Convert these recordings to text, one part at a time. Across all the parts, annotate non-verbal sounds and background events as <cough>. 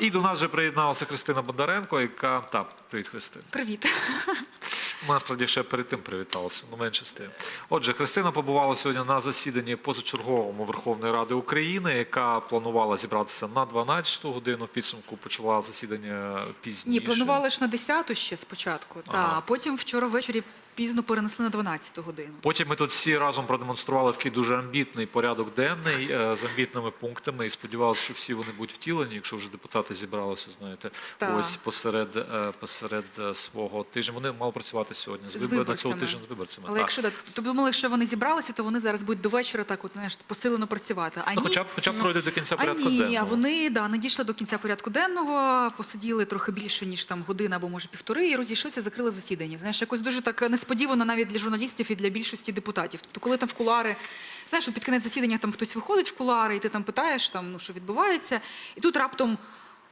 і до нас вже приєдналася Христина Бондаренко, яка та привіт, Христина. Привіт. Ми насправді ще перед тим привіталися, ну менше з тим. Отже, Христина побувала сьогодні на засіданні позачерговому Верховної Ради України, яка планувала зібратися на 12 годину. В підсумку почала засідання пізніше. Ні, планували ж на 10 ще спочатку. Та, потім вчора ввечері пізно перенесли на 12 годину. Потім ми тут всі разом продемонстрували такий дуже амбітний порядок денний е, з амбітними пунктами і сподівалися, що всі вони будуть втілені, якщо вже депутати зібралися, знаєте, Так. ось посеред, е, посеред е, свого тижня. Вони мали працювати сьогодні з, З вибор- на цього тижня з виборцями. Але так. якщо да, то думали, що вони зібралися, то вони зараз будуть до вечора так, от знаєш, посилено працювати. А Ну, ні, хоча б хоча б ну, пройдуть до кінця а порядку ні, денного. а вони да, не дійшли до кінця порядку денного, посиділи трохи більше, ніж там година або може півтори, і розійшлися, закрили засідання. Знаєш, якось дуже так несподівано навіть для журналістів і для більшості депутатів. Тобто, коли там в кулари, знаєш, під кінець засідання там хтось виходить в кулари, і ти там питаєш, там, ну, що відбувається, і тут раптом.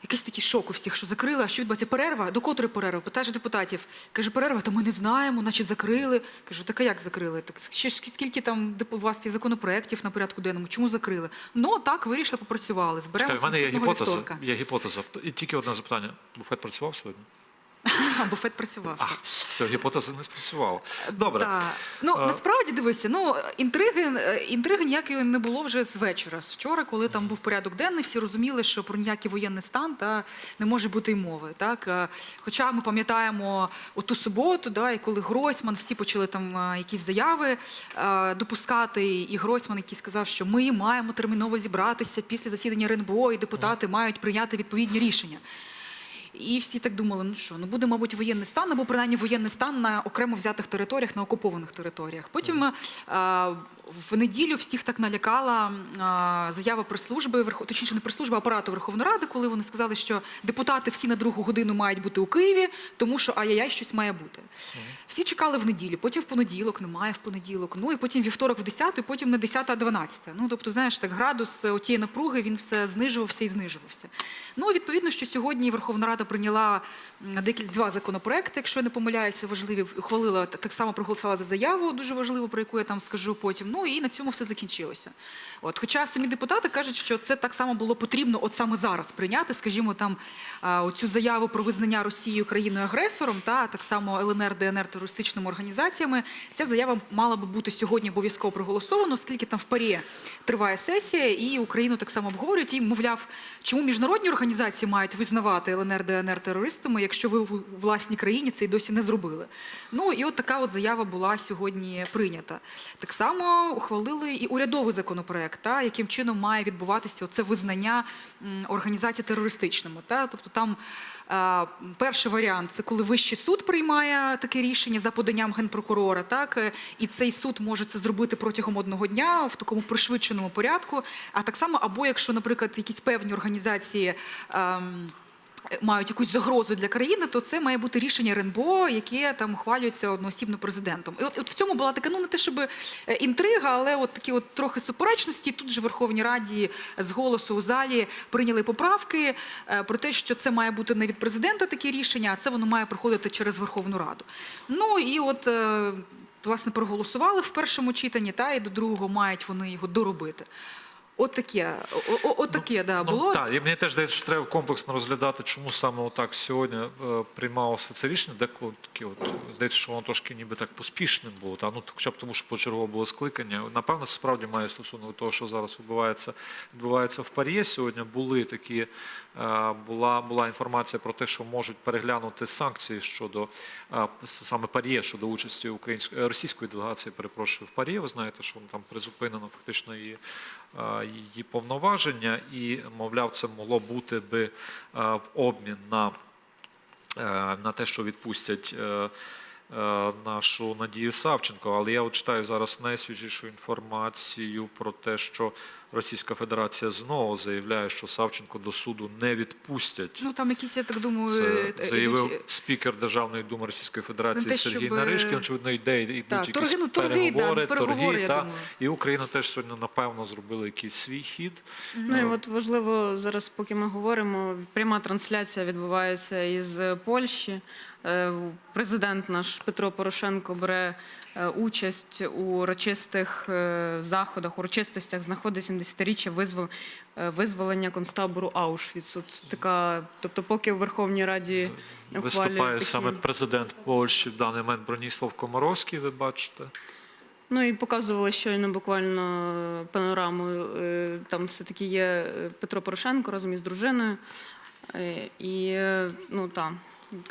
Якийсь такий шок у всіх, що закрили. А що відбувається? Перерва? До котрої перерви? Питаєш депутатів. Каже, перерва, то ми не знаємо, наче закрили. Кажу, так а як закрили? Так ще скільки там у вас є законопроєктів на порядку денному? Чому закрили? Ну так, вирішили, попрацювали. Чекай, Зберемося в мене є гіпотеза. Є гіпотеза. І тільки одне запитання. Буфет працював сьогодні? А, буфет працював. А, все, гіпотеза не спрацювала. Добре. Так. Ну А- насправді дивися, ну інтриги, е, інтриги ніякої не було вже з вечора. З вчора, коли там був порядок денний, всі розуміли, що про ніякий воєнний стан та не може бути й мови. Так Е, хоча ми пам'ятаємо оту суботу, да, і коли Гройсман, всі почали там е, якісь заяви е, допускати, і Гройсман, який сказав, що ми маємо терміново зібратися після засідання РНБО, і депутати мають прийняти відповідні рішення. І всі так думали, ну що, ну буде, мабуть, воєнний стан, або принаймні воєнний стан на окремо взятих територіях, на окупованих територіях. Потім е, в неділю всіх так налякала е, заява прес-служби, точніше не прес-служби, а апарату Верховної Ради, коли вони сказали, що депутати всі на другу годину мають бути у Києві, тому що ай-яй-яй, щось має бути. Всі чекали в неділю, потім в понеділок, немає в понеділок. Ну і потім вівторок в 10, і потім на 10, а 12. Ну тобто, знаєш, так градус е, отієї напруги він все знижувався і знижувався. Ну відповідно, що сьогодні Верховна Рада прийняла м, декілька два законопроекти, якщо я не помиляюся, важливі. Ухвалила так само проголосувала за заяву, дуже важливу, про яку я там скажу потім. Ну і на цьому все закінчилося. От, хоча самі депутати кажуть, що це так само було потрібно, от саме зараз прийняти, скажімо, там а, оцю заяву про визнання Росії країною агресором, та так само ЛНР, ДНР терористичними організаціями. Ця заява мала би бути сьогодні обов'язково проголосована, оскільки там в парі триває сесія, і Україну так само обговорюють. І мовляв, чому міжнародні організації мають визнавати ЛНР, ДНР терористами, якщо ви у власній країні це й досі не зробили. Ну і от така от заява була сьогодні прийнята. Так само ухвалили і урядовий законопроект, та яким чином має відбуватися оце визнання м, організацій терористичними. Та тобто там е, перший варіант це коли вищий суд приймає таке рішення за поданням генпрокурора, так е, і цей суд може це зробити протягом одного дня в такому пришвидшеному порядку. А так само, або якщо, наприклад, якісь певні організації. ем, Мають якусь загрозу для країни, то це має бути рішення РНБО, яке там ухвалюється одноосібно президентом. І от, от в цьому була така, ну не те, щоб е, інтрига, але от такі от трохи суперечності. Тут же в Верховній Раді з голосу у залі прийняли поправки е, про те, що це має бути не від президента таке рішення, а це воно має проходити через Верховну Раду. Ну і от. е, Власне, проголосували в першому читанні, та і до другого мають вони його доробити. От таке, о- о- от таке, да, було. Ну, так, і мені теж здається, що треба комплексно розглядати, чому саме отак сьогодні е, приймалося це рішення. декотки. такі от здається, що воно трошки ніби так поспішним було. Та ну хоча б тому, що почергово було скликання. Напевно, це справді має стосунок до того, що зараз відбувається відбувається в Парі. Сьогодні були такі була була інформація про те, що можуть переглянути санкції щодо е, саме Парі, щодо участі української е, російської делегації. Перепрошую в Парі. Ви знаєте, що там призупинено фактично її е, її повноваження, і мовляв, це могло бути би е, в обмін на, е, на те, що відпустять. Е, Нашу Надію Савченко, але я от читаю зараз найсвіжішу інформацію про те, що Російська Федерація знову заявляє, що Савченко до суду не відпустять. Ну там якісь, я так думаю, Це е, заявив ідуть- спікер Державної думи Російської Федерації те, Сергій щоб, е, Наришкін. Очевидно, йде йдуть Так, якісь торги, ну, торги, переговори, да, переговори, торги, я та. думаю. і Україна теж сьогодні напевно зробила якийсь свій хід. Ну і от важливо зараз, поки ми говоримо, пряма трансляція відбувається із Польщі. Е, Президент наш Петро Порошенко бере е, участь у урочистих е, заходах, урочистостях з нагоди 70-річчя е, визволення концтабору Аушвіц. От така, тобто, поки в Верховній Раді Виступає такі- саме президент Польщі в даний момент Броніслав Комаровський, ви бачите. Ну і показували щойно буквально панораму. Там все-таки є Петро Порошенко разом із дружиною. І ну там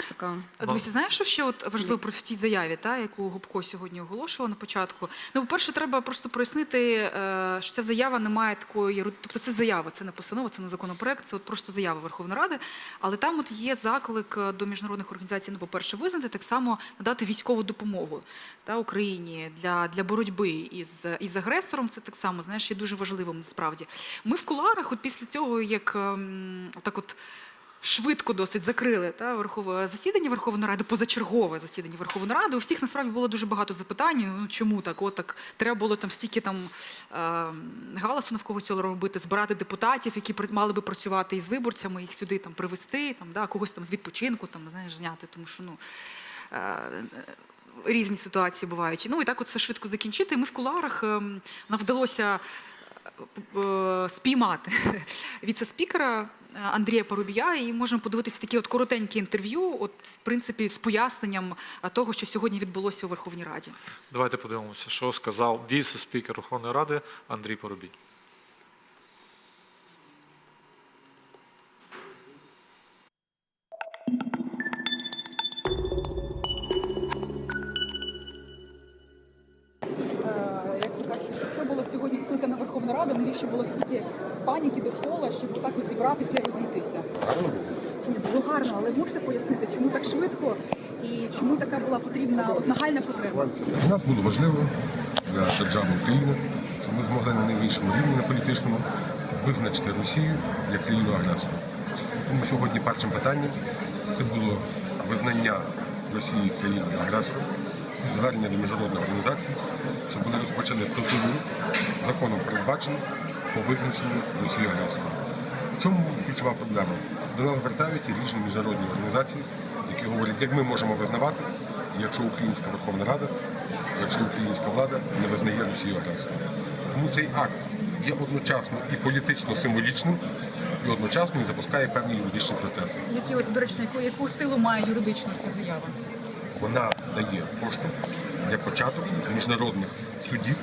така. Дивіться, знаєш, що ще от важливо про в цій заяві, та, яку Губко сьогодні оголошував на початку? Ну, по-перше, треба просто прояснити, е, що ця заява не має такої Тобто це заява, це не постанова, це не законопроект, це от просто заява Верховної Ради. Але там от є заклик е, до міжнародних організацій, ну, по-перше, визнати, так само надати військову допомогу та, Україні для, для боротьби із, із агресором. Це так само, знаєш, є дуже важливим насправді. Ми в куларах, от після цього, як ем, так от швидко досить закрили та верхове засідання Верховної Ради, позачергове засідання Верховної Ради. У всіх насправді було дуже багато запитань. Ну чому так? От так треба було там стільки там е, галасу навколо цього робити, збирати депутатів, які мали би працювати із виборцями, їх сюди там привезти, там да когось там з відпочинку, там знаєш, зняти, тому що ну. Е, Різні ситуації бувають. Ну і так от все швидко закінчити. Ми в куларах ем, нам вдалося е, спіймати <laughs> віце-спікера е, Андрія Парубія, і можемо подивитися такі от коротенькі інтерв'ю, от в принципі з поясненням е, того, що сьогодні відбулося у Верховній Раді. Давайте подивимося, що сказав віце-спікер Верховної Ради Андрій Поробій. Скликана Верховна Рада, навіщо було стільки паніки довкола, щоб отак от зібратися і розійтися? Ні, було гарно, але можете пояснити, чому так швидко і чому така була потрібна от нагальна потреба? Для нас було важливо для держави України, щоб ми змогли на найвищому рівні на політичному визначити Росію як країну агресора. Тому сьогодні першим питанням це було визнання Росії країною агресором, звернення до міжнародних організацій, щоб вони розпочали процедуру законом передбачену по визначенню Росії агресором. В чому ключова проблема? До нас звертаються різні міжнародні організації, які говорять, як ми можемо визнавати, якщо Українська Верховна Рада, якщо українська влада не визнає Росію агресором. Тому цей акт є одночасно і політично символічним, і одночасно і запускає певні юридичні процеси. Які от, до речі, яку, яку силу має юридично ця заява? Вона дає поштовх для початок міжнародних судів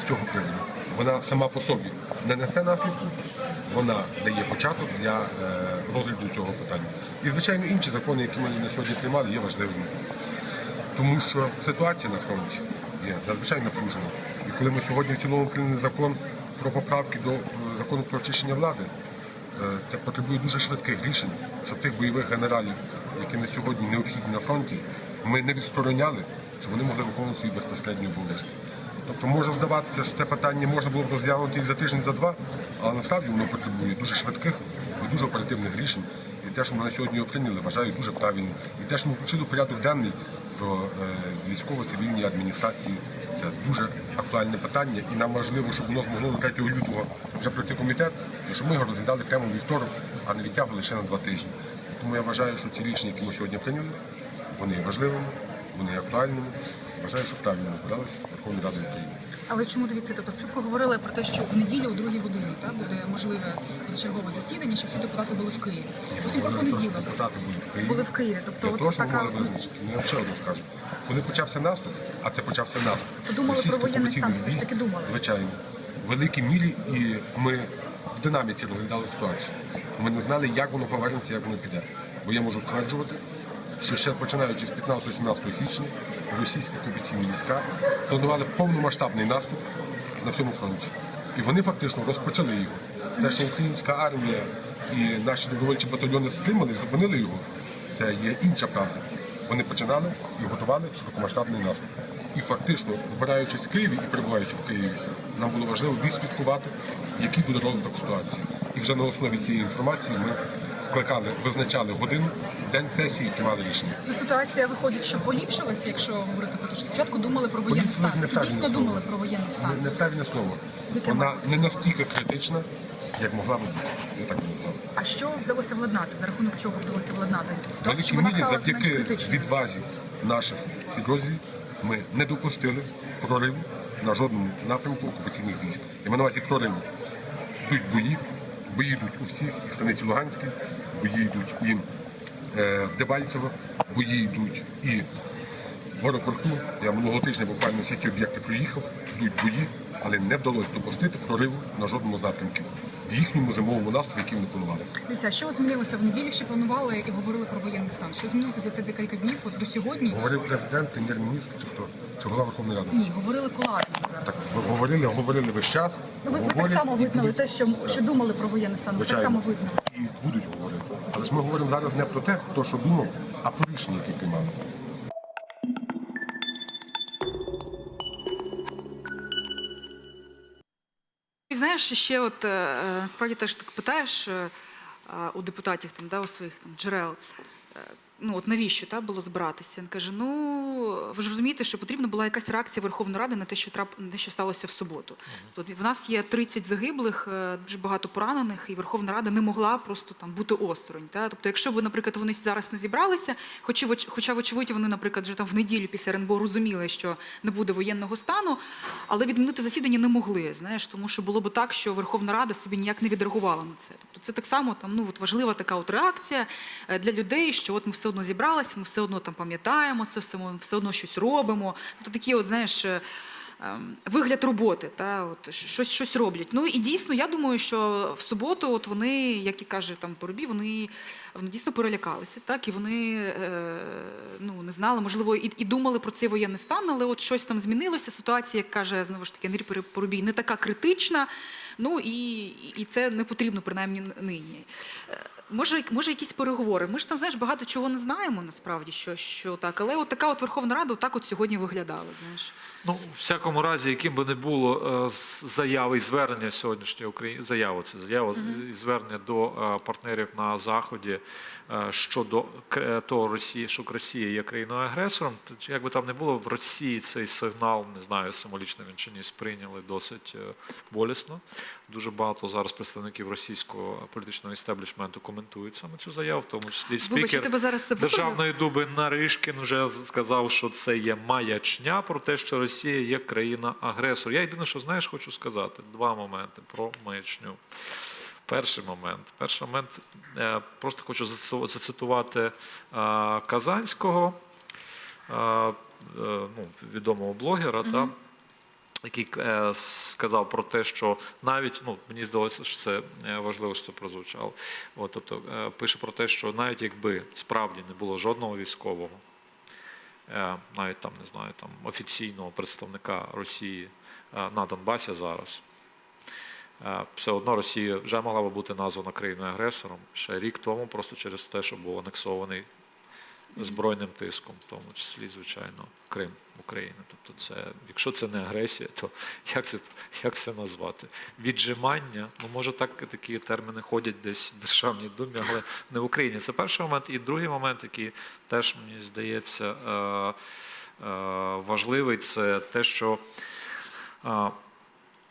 з цього приводу. Вона сама по собі не несе наслідку, вона дає початок для е, розгляду цього питання. І, звичайно, інші закони, які ми на сьогодні приймали, є важливими. Тому що ситуація на фронті є надзвичайно напружена. І коли ми сьогодні в цілому прийняли закон про поправки до е, закону про очищення влади, е, це потребує дуже швидких рішень, щоб тих бойових генералів, які на сьогодні необхідні на фронті, ми не відстороняли, щоб вони могли виконувати свої безпосередні обов'язки. Тобто може здаватися, що це питання можна було б розглянути і за тиждень, за два, але насправді воно потребує дуже швидких і дуже оперативних рішень. І те, що ми на сьогодні його прийняли, вважаю дуже правильним. І те, що ми включили порядок денний про е, військово-цивільні адміністрації, це дуже актуальне питання. І нам важливо, щоб воно змогло до 3 лютого вже пройти комітет, і щоб ми його розглядали прямо вівторок, а не відтягували ще на два тижні. Тому я вважаю, що ці рішення, які ми сьогодні прийняли, вони є важливими, вони є актуальними. Вважаю, що правильно вдалося Верховної Ради України. Але чому дивіться, тобто спочатку говорили про те, що в неділю о другій годині та, буде можливе позачергове засідання, щоб всі депутати були в Києві. Потім про понеділок депутати були в Києві. були в Києві. Тобто, от того, щоб така вам ще одне скажу. Коли почався наступ, а це почався наступ. То думали про воєнний стан, все ж таки думали. Звичайно. В великій мірі і ми в динаміці розглядали ситуацію. Ми не знали, як воно повернеться, як воно піде. Бо я можу стверджувати, що ще починаючи з 15-17 січня російські окупаційні війська планували повномасштабний наступ на всьому фронті. І вони фактично розпочали його. Те, що українська армія і наші добровольчі батальйони стримали, зупинили його, це є інша правда. Вони починали і готували широкомасштабний наступ. І фактично, збираючись в Києві і перебуваючи в Києві, нам було важливо відслідкувати, який буде розвиток ситуації. І вже на основі цієї інформації ми скликали, визначали годину, день сесії і приймали рішення. Ну, ситуація виходить, що поліпшилася, якщо говорити про те, що спочатку думали про воєнний стан. Дійсно думали про воєнний стан. Не- Неправильне слово. Яке Вона не настільки критична, як могла би бути. Я так назвав. А що вдалося владнати? За рахунок чого вдалося владнати великій мірі завдяки відвазі наших підрозділів, ми не допустили прориву на жодному напрямку окупаційних військ. Я маю на увазі прориву. Йдуть бої, бої йдуть у всіх, і в станиці Луганській, бої йдуть і Дебальцево, бої йдуть і в аеропорту. Я минулого тижня буквально всі ці об'єкти проїхав, йдуть бої, але не вдалося допустити прориву на жодному з напрямків в їхньому зимовому наступі, який вони планували. Дивіться, що от змінилося в неділю? Ще планували і говорили про воєнний стан. Що змінилося за ці декілька днів от до сьогодні? Говорив президент, прем'єр-міністр чи хто? Чи голова Верховної Ради? Ні, говорили кулуарно зараз. Так ви говорили, говорили весь час. Ну, ви, ви так само визнали будуть- те, що, що думали про воєнний стан. Ви так само визнали. І будуть говорити. Але ж ми говоримо зараз не про те, хто що думав, а про рішення, які приймалися. Знаєш, ще от е, е, насправді теж так питаєш е, е, у депутатів там, да, у своїх там, джерел. Ну от навіщо та, було збиратися? Він каже: ну ви ж розумієте, що потрібна була якась реакція Верховної Ради на те, що трап на те, що сталося в суботу. Тобто в нас є 30 загиблих, е, дуже багато поранених, і Верховна Рада не могла просто там бути осторонь. Та? Тобто, якщо б, наприклад, вони зараз не зібралися, хоча, хоча вочевидь, вони, наприклад, вже там в неділю після РНБО розуміли, що не буде воєнного стану, але відмінити засідання не могли, знаєш, тому що було б так, що Верховна Рада собі ніяк не відреагувала на це. Тобто це так само там, ну, от важлива така от реакція е, для людей, що от ми все одно зібралися, ми все одно там пам'ятаємо це все, ми все одно щось робимо. Тобто такі, от, знаєш. е, ем, Вигляд роботи, та от щось щось роблять. Ну і дійсно, я думаю, що в суботу, от вони, як і каже там Поробій, вони, вони дійсно перелякалися, так і вони е, ну не знали, можливо, і, і думали про цей воєнний стан, але от щось там змінилося. Ситуація, як каже знову ж таки Андрій Поробій, не така критична. Ну і, і це не потрібно принаймні нині. Може, може, якісь переговори. Ми ж там знаєш багато чого не знаємо насправді, що, що так. Але от така от Верховна Рада, так от сьогодні виглядала. Знаєш. Ну, в всякому разі, яким би не було е, заяви і звернення сьогоднішньої України, заява це заява і звернення до е, партнерів на заході е, щодо того Росії, що Росія є країною агресором, то як би там не було, в Росії цей сигнал, не знаю, символічно він чи ні, сприйняли досить болісно. Дуже багато зараз представників російського політичного істеблішменту коментують саме цю заяву, в тому числі спікер. Державної дуби Наришкін вже сказав, що це є маячня про те, що Росія є країна-агресор. Я єдине, що знаєш, хочу сказати два моменти про маячню. Перший момент. Перший момент е, просто хочу зациту- зацитувати е, Казанського, е, ну, відомого блогера. Та, який е, сказав про те, що навіть ну мені здалося, що це е, важливо, що це прозвучало. От, тобто е, пише про те, що навіть якби справді не було жодного військового, навіть там не знаю, там офіційного представника Росії на Донбасі зараз. Все одно Росія вже могла би бути названа країною агресором ще рік тому, просто через те, що був анексований збройним тиском, в тому числі, звичайно, Крим України. Тобто, це, якщо це не агресія, то <laughs> як це, як це назвати? Віджимання, ну може так такі терміни ходять десь в Державній думі, але не в Україні. Це перший момент. І другий момент, який теж мені здається е, е, важливий, це те, що.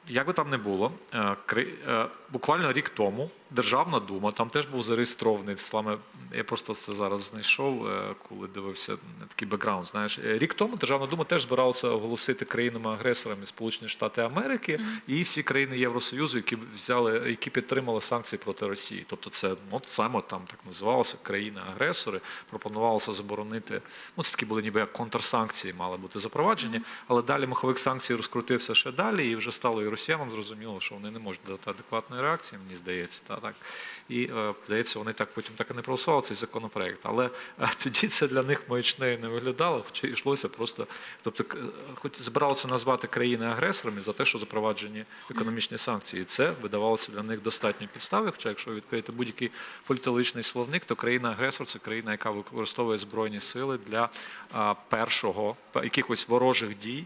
Як би там не було, е, е, буквально рік тому Державна дума, там теж був зареєстрований саме. Я просто це зараз знайшов, е, коли дивився на такий бекграунд. Знаєш, рік тому Державна дума теж збиралася оголосити країнами-агресорами Сполучені Штати Америки і всі країни Євросоюзу, які взяли, які підтримали санкції проти Росії. Тобто, це от саме там так називалося країни-агресори. Пропонувалося заборонити. Ну це такі були ніби як контрсанкції, мали бути запроваджені, але далі маховик санкцій розкрутився ще далі, і вже стало росіянам зрозуміло, що вони не можуть дати адекватної реакції, мені здається, та так. І е, здається, вони так потім так і не проголосували цей законопроект. Але е, тоді це для них маячнею не виглядало, хоча йшлося просто, тобто, к- хоч збиралося назвати країни агресорами за те, що запроваджені економічні санкції. Це видавалося для них достатньо підстави. Хоча, якщо відкрити будь-який політологічний словник, то країна-агресор це країна, яка використовує збройні сили для першого якихось ворожих дій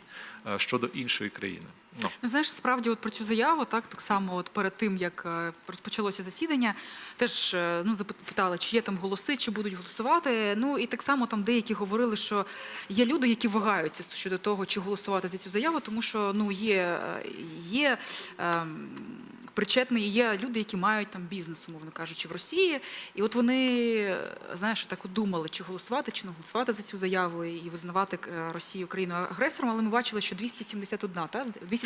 щодо іншої країни. Ну. Ну, знаєш, справді, от про цю заяву, так так само, от перед тим як е, розпочалося засідання, теж е, ну запитали, чи є там голоси, чи будуть голосувати. Ну і так само там деякі говорили, що є люди, які вагаються щодо того, чи голосувати за цю заяву, тому що ну є, е, є ем, причетний. І є люди, які мають там бізнес, умовно кажучи, в Росії. І от вони, знаєш, так думали, чи голосувати, чи не голосувати за цю заяву і визнавати Росію країною агресором. Але ми бачили, що 271, та 271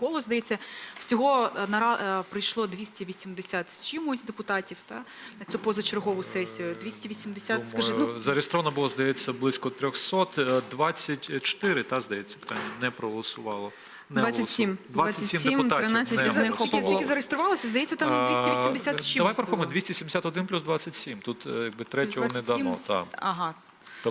голос здається. Всього е, нара- е, прийшло 280 з чимось депутатів та на цю позачергову сесію. 280, скажи, Думаю, ну зареєстровано було, здається, близько 300, е, 24, та, здається, питання не проголосувало. Не 27. голосувало. 27 27, депутатів 13 не із них скільки, скільки зареєструвалося? Здається, там А, 280 з чимось Давай порахуємо, було. 271 плюс 27. Тут е, якби третього не 27 дано. з- Так. Ага,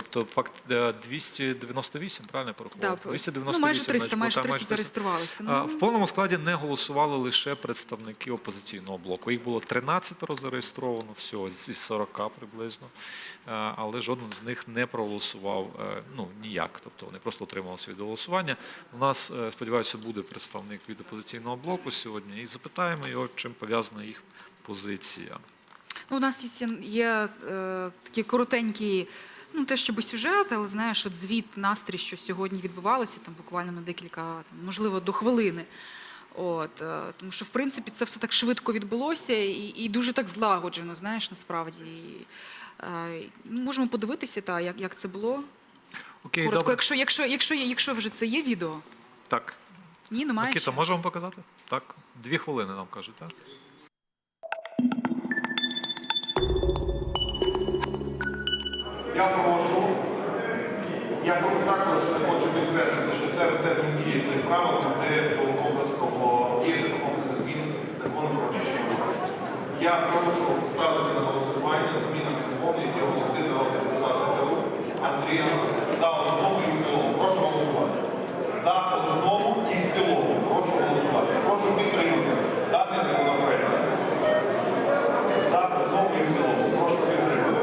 Тобто факт е, 298, правильно я порахував? да, 298, ну, майже 300, значить, майже та, 300 зареєструвалися. Ну, В повному складі не голосували лише представники опозиційного блоку. Їх було 13 зареєстровано всього зі 40 приблизно, Е, але жоден з них не проголосував е, ну, ніяк. Тобто вони просто утрималися від голосування. У нас, е, сподіваюся, буде представник від опозиційного блоку сьогодні і запитаємо його, чим пов'язана їх позиція. Ну, у нас є, є е, такі коротенькі, ну те, щоб сюжет, але знаєш, от звіт, настрій, що сьогодні відбувалося, там буквально на декілька, там, можливо, до хвилини. От, е, тому що, в принципі, це все так швидко відбулося і, і дуже так злагоджено, знаєш, насправді. І, е, ну, можемо подивитися, та, як, як це було. Окей, Коротко, добре. якщо, якщо, якщо, якщо вже це є відео, Так. ні, немає. Микита, ще? можемо показати? Так. Дві хвилини нам кажуть, так? Я прошу, я також хочу підкреслити, що це ретельні дії цих правил веде до обласного діяти комплексу змін закону про очищення. Я прошу ставити на голосування змінами закону, які оголосив народний депутат Андрія. Андрій за основу і в цілому. Прошу голосувати. За основу і в цілому. Прошу голосувати. Прошу підтримати даний законопроект. За основу і в цілому. Прошу підтримати.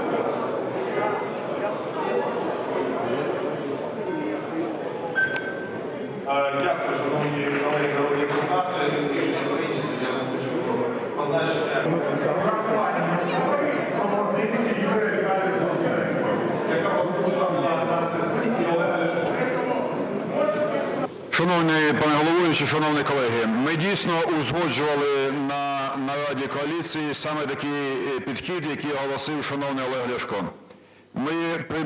Е, Дякую, шановні колеги народні депутати. Рішення прийнято. Я думаю, що позначите пропозиції Юрія Віталійовича, яка озвучила влада і Олега Ляшко. Шановний пане головуючий, шановні колеги, ми дійсно узгоджували на нараді коаліції саме такий е, підхід, який оголосив шановний Олег Ляшко. Ми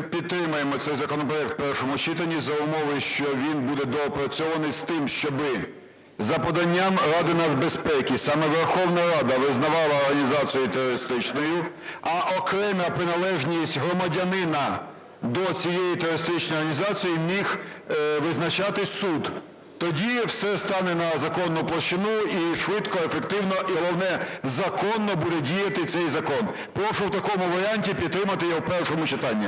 підтримаємо цей законопроект в першому читанні за умови, що він буде доопрацьований з тим, щоби за поданням Ради нацбезпеки саме Верховна Рада визнавала організацію терористичною, а окрема приналежність громадянина до цієї терористичної організації міг е, визначати суд. Тоді все стане на законну площину і швидко, ефективно, і головне, законно буде діяти цей закон. Прошу в такому варіанті підтримати його в першому читанні.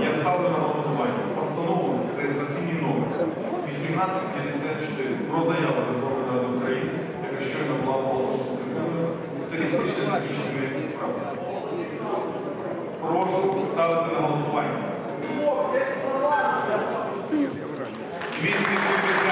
Я ставлю на голосування постанову реєстраційний номер 1854 про заяву Верховної Ради України, яка щойно була оголошена з з терористично-технічними правами. Прошу ставити на голосування. 271